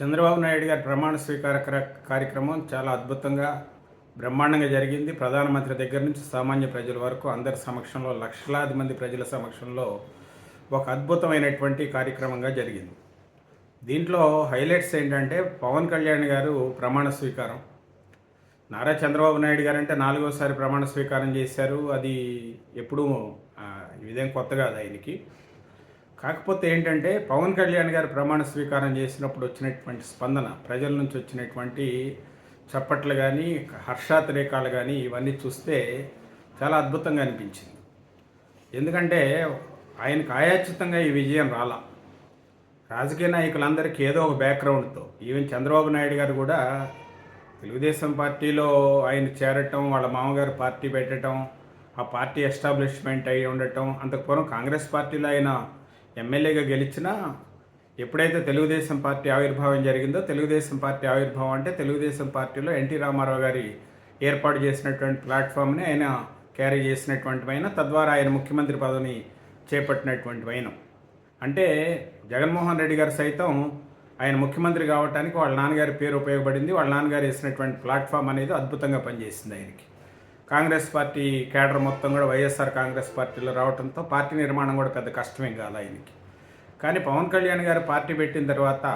చంద్రబాబు నాయుడు గారి ప్రమాణ స్వీకార కార్యక్రమం చాలా అద్భుతంగా బ్రహ్మాండంగా జరిగింది. ప్రధానమంత్రి దగ్గర నుంచి సామాన్య ప్రజల వరకు అందరి సమక్షంలో లక్షలాది మంది ప్రజల సమక్షంలో ఒక అద్భుతమైనటువంటి కార్యక్రమంగా జరిగింది. దీంట్లో హైలైట్స్ ఏంటంటే పవన్ కళ్యాణ్ గారు ప్రమాణ స్వీకారం. నారా చంద్రబాబు నాయుడు గారు అంటే నాలుగోసారి ప్రమాణ స్వీకారం చేశారు. అది ఎప్పుడూ ఆ, ఇదేం కొత్త కాదు ఆయనకి. కాకపోతే ఏంటంటే పవన్ కళ్యాణ్ గారు ప్రమాణ స్వీకారం చేసినప్పుడు వచ్చినటువంటి స్పందన ప్రజల నుంచి వచ్చినటువంటి చప్పట్లు కానీ హర్షాతిరేకాలు కానీ ఇవన్నీ చూస్తే చాలా అద్భుతంగా అనిపించింది. ఎందుకంటే ఆయనకు ఆయాచితంగా ఈ విజయం రాలా. రాజకీయ నాయకులందరికీ ఏదో ఒక బ్యాక్గ్రౌండ్తో ఈవెన్ చంద్రబాబు నాయుడు గారు కూడా తెలుగుదేశం పార్టీలో ఆయన చేరటం వాళ్ళ మామగారు పార్టీ పెట్టడం ఆ పార్టీ ఎస్టాబ్లిష్మెంట్ అయి ఉండటం అంతకు పూర్వం కాంగ్రెస్ పార్టీలో ఆయన ఎమ్మెల్యేగా గెలిచినా ఎప్పుడైతే తెలుగుదేశం పార్టీ ఆవిర్భావం జరిగిందో తెలుగుదేశం పార్టీ ఆవిర్భావం అంటే తెలుగుదేశం పార్టీలో ఎన్టీ రామారావు గారి ఏర్పాటు చేసినటువంటి ప్లాట్ఫామ్ని ఆయన క్యారీ చేసినటువంటి పైన తద్వారా ఆయన ముఖ్యమంత్రి పదవిని చేపట్టినటువంటి వైనం అంటే జగన్మోహన్ రెడ్డి గారు సైతం ఆయన ముఖ్యమంత్రి కావడానికి వాళ్ళ నాన్నగారి పేరు ఉపయోగపడింది. వాళ్ళ నాన్నగారు వేసినటువంటి ప్లాట్ఫామ్ అనేది అద్భుతంగా పనిచేసింది ఆయనకి. కాంగ్రెస్ పార్టీ కేడర్ మొత్తం కూడా వైఎస్ఆర్ కాంగ్రెస్ పార్టీలో రావడంతో పార్టీ నిర్మాణం కూడా పెద్ద కష్టమే కాదు ఆయనకి. కానీ పవన్ కళ్యాణ్ గారు పార్టీ పెట్టిన తర్వాత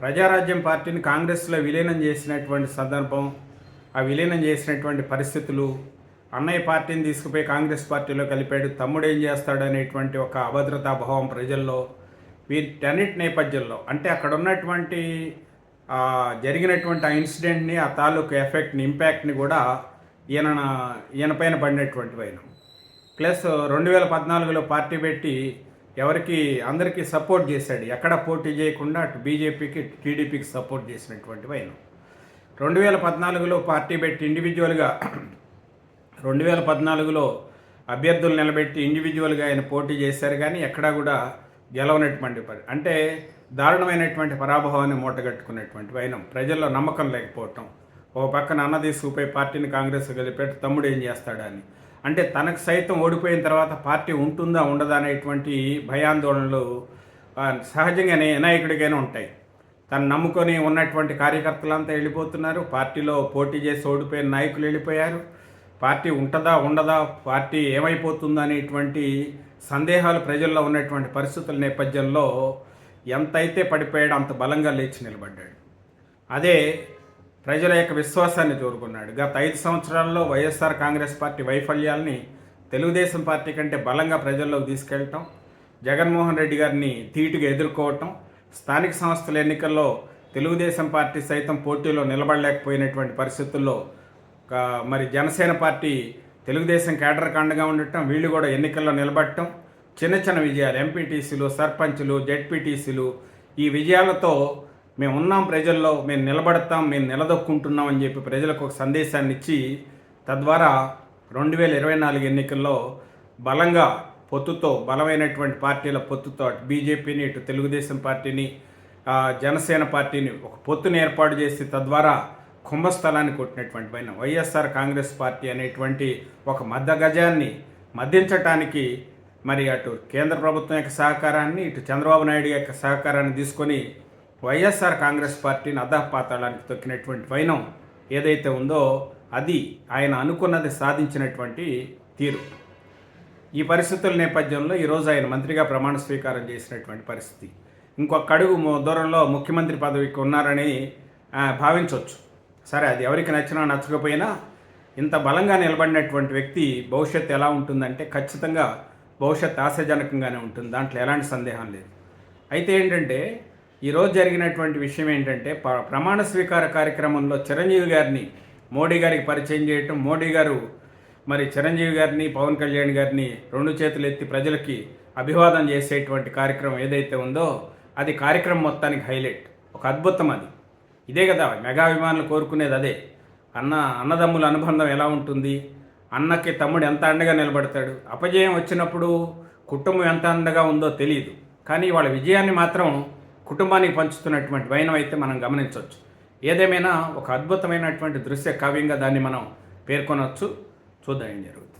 ప్రజారాజ్యం పార్టీని కాంగ్రెస్లో విలీనం చేసినటువంటి సందర్భం ఆ విలీనం చేసినటువంటి పరిస్థితులు అన్నయ్య పార్టీని తీసుకుపోయి కాంగ్రెస్ పార్టీలో కలిపాడు తమ్ముడు ఏం చేస్తాడు అనేటువంటి ఒక అభద్రతా భావం ప్రజల్లో వీటన్నిటి నేపథ్యంలో. అంటే అక్కడ ఉన్నటువంటి జరిగినటువంటి ఆ ఇన్సిడెంట్ని ఆ తాలూకు ఎఫెక్ట్ని ఇంపాక్ట్ని కూడా ఈయన ఈయన పైన పడినటువంటి వైనం. ప్లస్ రెండు వేల పద్నాలుగులో పార్టీ పెట్టి ఎవరికి అందరికీ సపోర్ట్ చేశాడు. ఎక్కడ పోటీ చేయకుండా అటు బీజేపీకి టీడీపీకి సపోర్ట్ చేసినటువంటి వైనం. రెండు వేల పద్నాలుగులో పార్టీ పెట్టి ఇండివిజువల్గా రెండు వేల పద్నాలుగులో అభ్యర్థులు నిలబెట్టి ఇండివిజువల్గా ఆయన పోటీ చేశారు కానీ ఎక్కడా కూడా గెలవనటువంటి పరి అంటే దారుణమైనటువంటి పరాభవాన్ని మూటగట్టుకున్నటువంటి వైనం. ప్రజల్లో నమ్మకం లేకపోవటం. ఓ పక్కన అన్నది సూపై పార్టీని కాంగ్రెస్ కలిపెట్టి తమ్ముడు ఏం చేస్తాడని. అంటే తనకు సైతం ఓడిపోయిన తర్వాత పార్టీ ఉంటుందా ఉండదా అనేటువంటి భయాందోళనలు సహజంగానే వినాయకుడికైనా ఉంటాయి. తను నమ్ముకొని ఉన్నటువంటి కార్యకర్తలంతా వెళ్ళిపోతున్నారు. పార్టీలో పోటీ చేసి ఓడిపోయిన నాయకులు వెళ్ళిపోయారు. పార్టీ ఉంటుందా ఉండదా పార్టీ ఏమైపోతుందా అనేటువంటి సందేహాలు ప్రజల్లో ఉన్నటువంటి పరిస్థితుల నేపథ్యంలో ఎంతైతే పడిపోయాడో అంత బలంగా లేచి నిలబడ్డాడు. అదే ప్రజల యొక్క విశ్వాసాన్ని కోరుకున్నాడు గత ఐదు సంవత్సరాల్లో వైఎస్ఆర్ కాంగ్రెస్ పార్టీ వైఫల్యాల్ని తెలుగుదేశం పార్టీ కంటే బలంగా ప్రజల్లోకి తీసుకెళ్ళటం జగన్మోహన్ రెడ్డి గారిని ధీటుగా ఎదుర్కోవటం స్థానిక సంస్థల ఎన్నికల్లో తెలుగుదేశం పార్టీ సైతం పోటీలో నిలబడలేకపోయినటువంటి పరిస్థితుల్లో మరి జనసేన పార్టీ తెలుగుదేశం కేడర్ కాండగా ఉండటం వీళ్ళు కూడా ఎన్నికల్లో నిలబడటం చిన్న చిన్న విజయాలు ఎంపీటీసీలు సర్పంచులు జెడ్పీటీసీలు ఈ విజయాలతో మేము ఉన్నాం ప్రజల్లో మేము నిలబడతాం మేము నిలదొక్కుంటున్నాం అని చెప్పి ప్రజలకు ఒక సందేశాన్ని ఇచ్చి తద్వారా రెండు వేల ఇరవై నాలుగు ఎన్నికల్లో బలంగా పొత్తుతో బలమైనటువంటి పార్టీల పొత్తుతో అటు బీజేపీని ఇటు తెలుగుదేశం పార్టీని జనసేన పార్టీని ఒక పొత్తుని ఏర్పాటు చేసి తద్వారా కుంభస్థలాన్ని కొట్టినటువంటి పైన వైఎస్ఆర్ కాంగ్రెస్ పార్టీ అనేటువంటి ఒక మద్ద గజాన్ని మద్దించటానికి మరి అటు కేంద్ర ప్రభుత్వం యొక్క సహకారాన్ని ఇటు చంద్రబాబు నాయుడు యొక్క సహకారాన్ని తీసుకొని వైఎస్ఆర్ కాంగ్రెస్ పార్టీని అధపాతాళానికి తొక్కినటువంటి వైనం ఏదైతే ఉందో అది ఆయన అనుకున్నది సాధించినటువంటి తీరు. ఈ పరిస్థితుల నేపథ్యంలో ఈరోజు ఆయన మంత్రిగా ప్రమాణ స్వీకారం చేసినటువంటి పరిస్థితి. ఇంకొక అడుగు ము- దూరంలో ముఖ్యమంత్రి పదవికి ఉన్నారని భావించవచ్చు సరే అది ఎవరికి నచ్చినా నచ్చకపోయినా ఇంత బలంగా నిలబడినటువంటి వ్యక్తి భవిష్యత్తు ఎలా ఉంటుందంటే ఖచ్చితంగా భవిష్యత్తు ఆశాజనకంగానే ఉంటుంది. దాంట్లో ఎలాంటి సందేహం లేదు. అయితే ఏంటంటే ఈరోజు జరిగినటువంటి విషయం ఏంటంటే ప్రమాణ స్వీకార కార్యక్రమంలో చిరంజీవి గారిని మోడీ గారికి పరిచయం చేయటం మోడీ గారు మరి చిరంజీవి గారిని పవన్ కళ్యాణ్ గారిని రెండు చేతులు ఎత్తి ప్రజలకి అభివాదం చేసేటువంటి కార్యక్రమం ఏదైతే ఉందో అది కార్యక్రమం మొత్తానికి హైలైట్. ఒక అద్భుతం అది. ఇదే కదా మెగా అభిమానులు కోరుకునేది అదే. అన్న అన్నదమ్ముల అనుబంధం ఎలా ఉంటుంది? అన్నకి తమ్ముడు ఎంత అండగా నిలబడతాడు? అపజయం వచ్చినప్పుడు కుటుంబం ఎంత అండగా ఉందో తెలియదు కానీ వాళ్ళ విజయాన్ని మాత్రం కుటుంబానికి పంచుతున్నటువంటి వైనం అయితే మనం గమనించవచ్చు. ఏదేమైనా ఒక అద్భుతమైనటువంటి దృశ్య కావ్యంగా దాన్ని మనం పేర్కొనవచ్చు. చూద్దాం ఏం జరుగుతుంది.